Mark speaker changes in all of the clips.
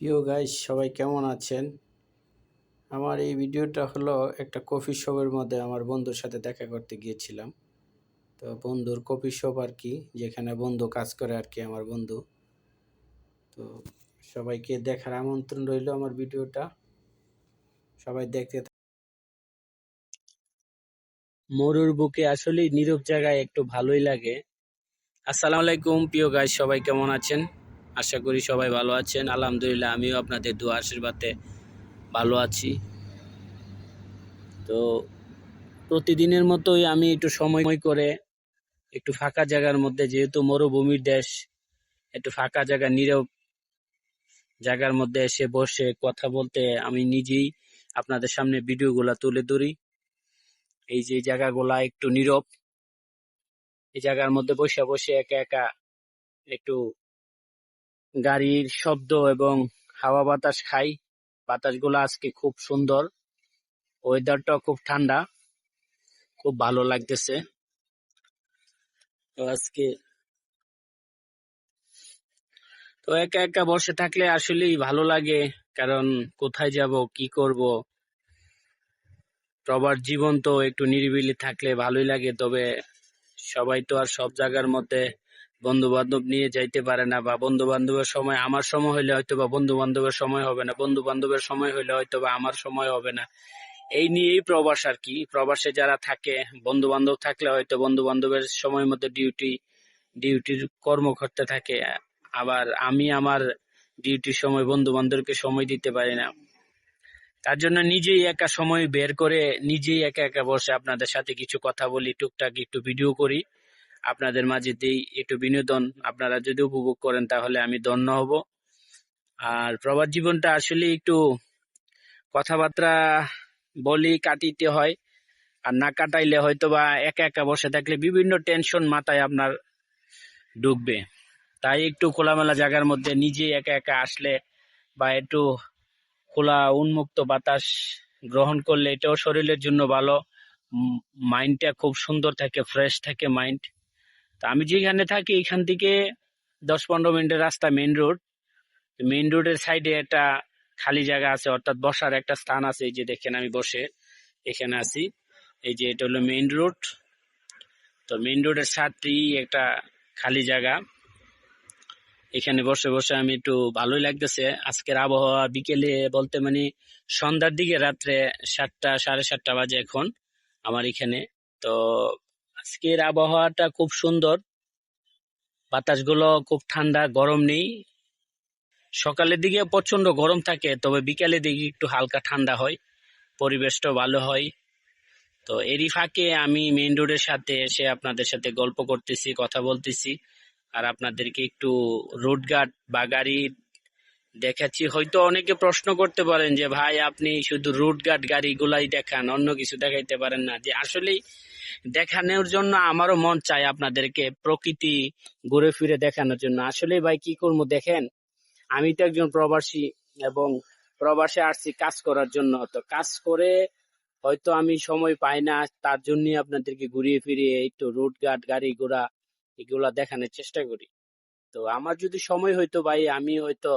Speaker 1: প্রিয় গাইস সবাই কেমন আছেন? আমার এই ভিডিওটা হলো একটা কফি শপের মধ্যে আমার বন্ধুর সাথে দেখা করতে গিয়েছিলাম। তো বন্ধুর কফি শপ আর কি, যেখানে বন্ধু কাজ করে আর কি আমার বন্ধু। তো সবাইকে দেখার আমন্ত্রণ রইল আমার ভিডিওটা। সবাই দেখতে মরুর বুকে আসলে নীরব জায়গায় একটু ভালোই লাগে। আসসালামু আলাইকুম প্রিয় গাইস সবাই কেমন আছেন? আশা করি সবাই ভালো আছেন। আলহামদুলিল্লাহ, আমিও আপনাদের দু আশীর্বাদে ভালো আছি। তো প্রতিদিনের মতোই আমি একটু সময় করে একটু ফাঁকা জায়গার মধ্যে, যেহেতু মরুভূমির দেশ, একটু ফাঁকা জায়গা, নীরব জায়গার মধ্যে এসে বসে কথা বলতে আমি নিজেই আপনাদের সামনে ভিডিওগুলা তুলে ধরি। এই যে জায়গাগুলা একটু নীরব, এই জায়গার মধ্যে বসে বসে একা একা একটু গাড়ির শব্দ এবং হাওয়া বাতাস খাই। বাতাসগুলো আজকে খুব সুন্দর। ওয়েদারটা খুব ঠান্ডা। খুব ভালো লাগতেছে। তো আজকে তো একা একা বসে থাকলে আসলেই ভালো লাগে, কারণ কোথায় যাব, কি করব? সবার জীবন তো একটু নিরিবিলি থাকলে ভালোই লাগে, তবে সবাই তো আর সব জায়গার মধ্যে বন্ধু বান্ধব নিয়ে যাইতে পারে না বা বন্ধু বান্ধবের সময় আমার সময় হইলে হয়তো বা বন্ধু বান্ধবের সময় হবে না বন্ধু বান্ধবের সময় হইলে হয়তো বা আমার সময় হবে না। এই নিয়েই প্রবাস আর কি। প্রবাসে যারা থাকে বন্ধু বান্ধব থাকলে হয়তো বন্ধু বান্ধবের সময় মতো ডিউটি ডিউটির কর্ম করতে থাকে। আবার আমি আমার ডিউটির সময় বন্ধু বান্ধবকে সময় দিতে পারি না। তার জন্য নিজেই একা সময় বের করে নিজেই একা একা বসে আপনাদের সাথে কিছু কথা বলি, টুকটাক একটু ভিডিও করি। আপনাদের মাঝে দিই একটু বিনোদন, আপনারা যদি উপভোগ করেন তাহলে আমি ধন্য হব। আর প্রবাস জীবনটা আসলে একটু কথাবার্তা বলি, কাটিতে হয়, আর না কাটাইলে হয়তো বা একা একা বসে থাকলে বিভিন্ন টেনশন মাথায় আপনার ঢুকবে। তাই একটু খোলামেলা জায়গার মধ্যে নিজে একা একা আসলে বা একটু খোলা, উন্মুক্ত বাতাস গ্রহণ করলে এটাও শরীরের জন্য ভালো। মাইন্ডটা খুব সুন্দর থাকে ফ্রেশ থাকে মাইন্ড তা আমি যেখানে থাকি, এখান থেকে দশ পনেরো মিনিটের রাস্তা মেইন রোড মেইন রোডের সাইডে একটা খালি জায়গা আছে, অর্থাৎ বসার একটা স্থান আছে, এই যে দেখেন আমি বসে এখানে আছি। এই যে এটা হলো মেইন রোড তো মেইন রোডের সাথেই একটা খালি জায়গা। এখানে বসে বসে আমি একটু ভালোই লাগতেছে। আজকের আবহাওয়া বিকেলে বলতে মানে সন্ধ্যার দিকে, রাত্রে সাতটা, সাড়ে সাতটা বাজে এখন আমার এখানে। তো আজকের আবহাওয়াটা খুব সুন্দর। বাতাসগুলো খুব ঠান্ডা, গরম নেই। সকালের দিকে প্রচণ্ড গরম থাকে, তবে বিকালের দিকে একটু হালকা ঠান্ডা হয় পরিবেশটা ভালো হয়। তো এরই ফাঁকে আমি মেইন রোডের সাথে এসে আপনাদের সাথে গল্প করতেছি, কথা বলতেছি। আর আপনাদেরকে একটু রোড গার্ড বা গাড়ি দেখাচ্ছি। হয়তো অনেকে প্রশ্ন করতে পারেন যে, ভাই, আপনি শুধু রুট গার্ড গাড়িগুলাই দেখান, অন্য কিছু দেখাইতে পারেন না। যে আসলেই দেখানোর জন্য আমারও মন চায় আপনাদেরকে প্রকৃতি ঘুরে ফিরে দেখানোর জন্য। আসলে ভাই, কি করব? দেখেন, আমি তো একজন প্রবাসী এবং প্রবাসে আসছি কাজ করার জন্য। তো কাজ করে হয়তো আমি সময় পাই না, তার জন্যই আপনাদেরকে ঘুরিয়ে ফিরিয়ে একটু রুট গার্ড গাড়ি ঘোড়া এগুলা দেখানোর চেষ্টা করি। তো আমার যদি সময় হইতো ভাই, আমি হয়তো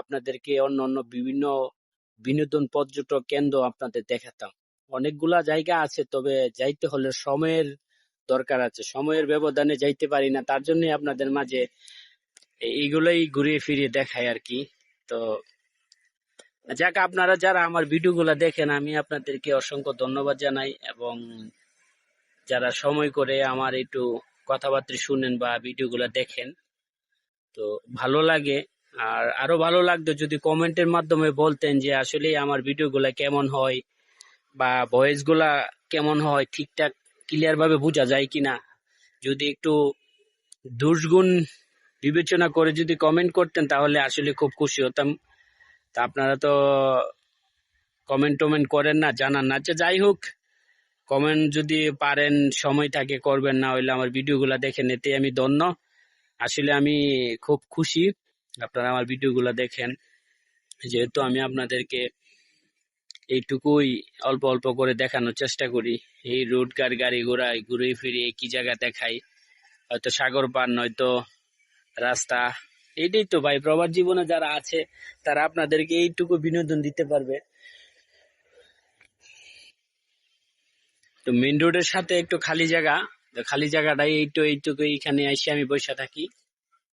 Speaker 1: আপনাদেরকে অন্য অন্য বিভিন্ন বিনোদন পর্যটক কেন্দ্র আপনাদের দেখাতাম। অনেকগুলা জায়গা আছে, তবে যাইতে হলে সময়ের দরকার আছে। সময়ের ব্যবধানে যাইতে পারি না, তার জন্য আপনাদের মাঝে এইগুলোই ঘুরিয়ে ফিরিয়ে দেখাই আর কি। তো যাক, আপনারা যারা আমার ভিডিওগুলো দেখেন, আমি আপনাদেরকে অসংখ্য ধন্যবাদ জানাই এবং যারা সময় করে আমার একটু কথাবার্তা শুনেন বা ভিডিওগুলো দেখেন, তো ভালো লাগে। আর আরও ভালো লাগতো যদি কমেন্টের মাধ্যমে বলতেন যে আসলে আমার ভিডিওগুলা কেমন হয় বা ভয়েসগুলা কেমন হয়, ঠিকঠাক ক্লিয়ার ভাবে বোঝা যায় কিনা। যদি একটু দুর্গুণ বিবেচনা করে যদি কমেন্ট করতেন তাহলে আসলে খুব খুশি হতাম। তা আপনারা তো কমেন্ট টমেন্ট করেন না, জানান না। আচ্ছা যাই হোক কমেন্ট যদি পারেন, সময় থাকে, করবেন, না হইলে আমার ভিডিওগুলো দেখে নিতে আমি ধন্য। আসলে আমি খুব খুশি। আপনারা আমার ভিডিওগুলো দেখেন। যেহেতু আমি আপনাদেরকে এইটুকুই অল্প অল্প করে দেখানোর চেষ্টা করি, এই রোড কার গাড়ি ঘোড়ায় ঘুরে ফিরে কি জায়গা দেখাই, হয়তো সাগর পার, নয়তো রাস্তা এটাই তো ভাই। প্রবাস জীবনে যারা আছে, তারা আপনাদেরকে এইটুকু বিনোদন দিতে পারবে। তো মেইন রোডের সাথে একটু খালি জায়গা খালি জায়গাটাই এইটু এইটুকু এইখানে এসে আমি বসে থাকি।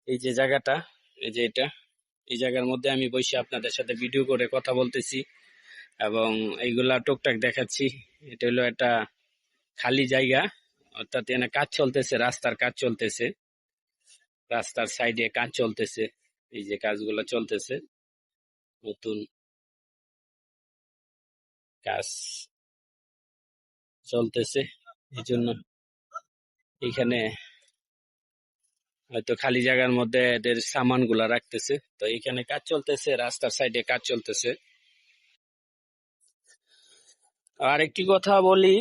Speaker 1: এই যে জায়গাটা এই যে এটা, এই জায়গার মধ্যে আমি বসে আপনাদের সাথে ভিডিও করে কথা বলতেছি এবং এইগুলা টুকটাক দেখাচ্ছি। এটা হলো একটা খালি জায়গা, অর্থাৎ এখানে কাজ চলতেছে, রাস্তার কাজ চলতেছে। রাস্তার সাইডে কাজ চলতেছে, এই যে কাজগুলো চলতেছে। নতুন কাজ চলতেছে, এই জন্য এখানে হয়তো খালি জায়গার মধ্যে এদের সামানগুলা রাখতেছে। তো এখানে কাজ চলতেছে, রাস্তার সাইডে কাজ চলতেছে। আর একটি কথা বলি,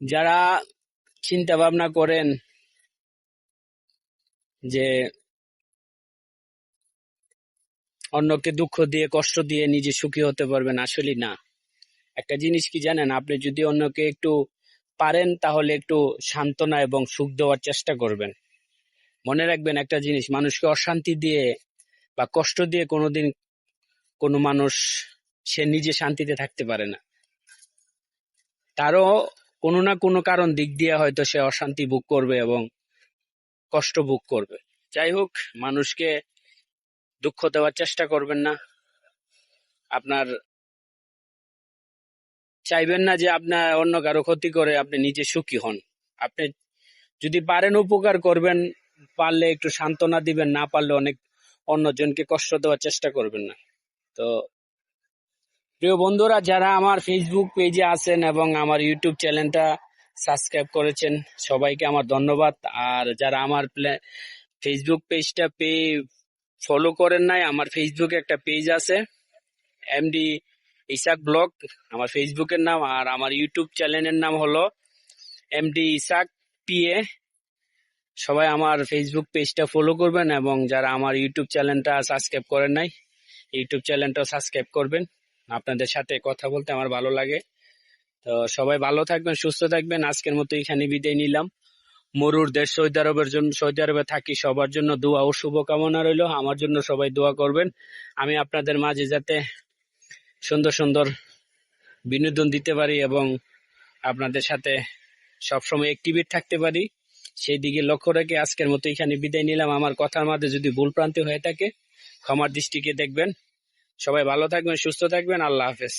Speaker 1: যারা চিন্তা ভাবনা করেন যে অন্যকে দুঃখ দিয়ে, কষ্ট দিয়ে নিজে সুখী হতে পারবেন আসলে না। একটা জিনিস কি জানেন, আপনি যদি অন্যকে একটু পারেন, তাহলে একটু সান্ত্বনা এবং সুখ দেওয়ার চেষ্টা করবেন। মনে রাখবেন একটা জিনিস, মানুষকে অশান্তি দিয়ে বা কষ্ট দিয়ে কোনোদিন কোনো মানুষ, সে নিজে শান্তিতে থাকতে পারে না। তারও কোনো না কোনো কারণ দিক দিয়ে হয়তো সে অশান্তি ভোগ করবে এবং কষ্ট ভোগ করবে। যাই হোক, মানুষকে দুঃখ দেওয়ার চেষ্টা করবেন না। আপনার চাইবেন না যে আপনার অন্য কারও ক্ষতি করে আপনি নিজে সুখী হন। আপনি যদি পারেন উপকার করবেন, পারলে একটু সান্ত্বনা দিবেন, না পারলে অনেক অন্যজনকে কষ্ট দেওয়ার চেষ্টা করবেন না। তো প্রিয় বন্ধুরা, যারা আমার ফেসবুক পেজে আছেন এবং আমার ইউটিউব চ্যানেলটা সাবস্ক্রাইব করেছেন, সবাইকে আমার ধন্যবাদ। আর যারা আমার ফেসবুক পেজটা পে ফলো করেন নাই, আমার ফেসবুকে একটা পেজ আছে এমডি ইসাক ব্লগ, আমার ফেসবুকের নাম আর আমার ইউটিউব চ্যানেলের নাম হলো এমডি ইসাক পিএ। সবাই আমার ফেসবুক পেজটা ফলো করবেন এবং যারা আমার ইউটিউব চ্যানেলটা সাবস্ক্রাইব করেন নাই, ইউটিউব চ্যানেলটা সাবস্ক্রাইব করবেন। আপনাদের সাথে কথা বলতে আমার ভালো লাগে। তো সবাই ভালো থাকবেন, সুস্থ থাকবেন। আজকের মতো এখানে বিদায় নিলাম। মরুর দেশ সৌদি আরবের জন্য সৌদি আরবে থাকি সবার জন্য দোয়া ও শুভকামনা রইল। আমার জন্য সবাই দোয়া করবেন। আমি আপনাদের মাঝে যাতে সুন্দর সুন্দর বিনোদন দিতে পারি এবং আপনাদের সাথে সবসময় একটিভিট থাকতে পারি। সেই দিকে লক্ষ্য রেখে আজকের মতো এখানে বিদায় নিলাম। আমার কথার মাঝে যদি ভুল প্রান্তি হয়ে থাকে, ক্ষমার দৃষ্টিকে দেখবেন। সবাই ভালো থাকবেন, সুস্থ থাকবেন। আল্লাহ হাফেজ।